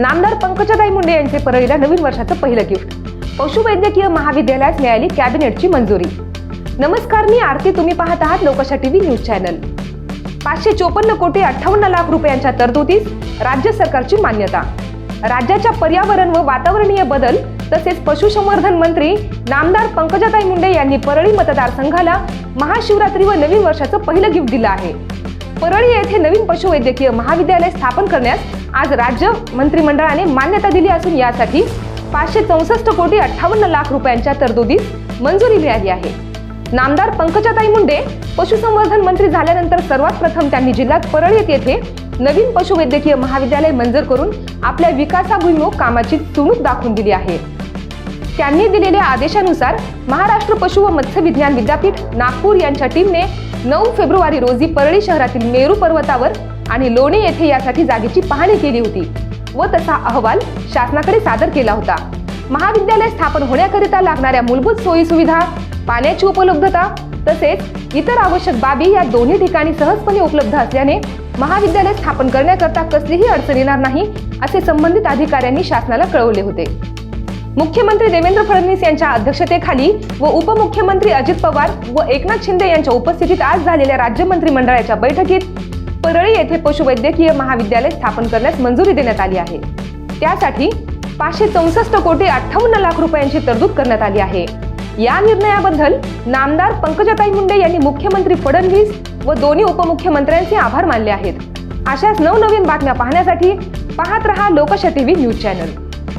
नामदार पंकजाताई मुंडे यांचे परळीला नवीन वर्षाचं पहिलं गिफ्ट. पशुवैद्यकीय महाविद्यालयात मिळाली कॅबिनेटची मंजुरी. नमस्कार मी आरती. तुम्ही पाहत आहात लोकशा टीव्ही न्यूज चॅनल. पाचशे चोपन्न कोटी अठ्ठावन्न लाख रुपयांच्या तरतुदीस राज्य सरकारची मान्यता. राज्याच्या पर्यावरण व वातावरणीय बदल तसेच पशुसंवर्धन मंत्री नामदार पंकजाताई मुंडे यांनी परळी मतदारसंघाला महाशिवरात्री व नवीन वर्षाचं पहिलं गिफ्ट दिलं आहे. परळी येथे नवीन पशुवैद्यकीय महाविद्यालय स्थापन करण्यास आज राज्य मंत्रिमंडळाने मान्यता दिली असून यासाठी पाचशे चौसष्ट कोटी अठ्ठावन्न लाख रुपयांच्या तरतुदीस मंजुरी मिळाली आहे. नामदार पंकजाताई मुंडे पशुसंवर्धन मंत्री झाल्यानंतर सर्वात प्रथम त्यांनी जिल्ह्यात परळीत येथे नवीन पशुवैद्यकीय महाविद्यालय मंजूर करून आपल्या विकासाभिमुख कामाची चुणूक दाखवून दिली आहे. त्यांनी दिलेल्या आदेशानुसार महाराष्ट्र पशु व मत्स्य विज्ञान विद्यापीठ नागपूर यांच्या टीमने नऊ फेब्रुवारी रोजी परळी शहरातील मेरू पर्वतावर आणि लोणी येथे यासाठी जागेची पाहणी केली होती व तसा अहवाल शासनाकडे सादर केला होता. महाविद्यालय स्थापन होण्याकरिता लागणाऱ्या मूलभूत सोयी सुविधा पाण्याची उपलब्धता तसेच इतर आवश्यक बाबी या दोन्ही ठिकाणी सहजपणे उपलब्ध असल्याने महाविद्यालय स्थापन करण्याकरता कसलीही अडचण येणार नाही असे संबंधित अधिकाऱ्यांनी शासनाला कळवले होते. मुख्यमंत्री देवेंद्र फडणवीस यांच्या अध्यक्षतेखाली व उपमुख्यमंत्री अजित पवार व एकनाथ शिंदे यांच्या उपस्थितीत आज झालेल्या राज्य मंत्रिमंडळाच्या बैठकीत परळी येथे पशुवैद्यकीय महाविद्यालय स्थापन करण्यास मंजुरी देण्यात आली आहे. त्यासाठी पाचशे चौसष्ट कोटी अठ्ठावन्न लाख रुपयांची तरतूद करण्यात आली आहे. या निर्णयाबद्दल नामदार पंकजाताई मुंडे यांनी मुख्यमंत्री फडणवीस व दोन्ही उपमुख्यमंत्र्यांचे आभार मानले आहेत. अशाच नवनवीन बातम्या पाहण्यासाठी पाहत रहा लोकशती न्यूज चॅनल.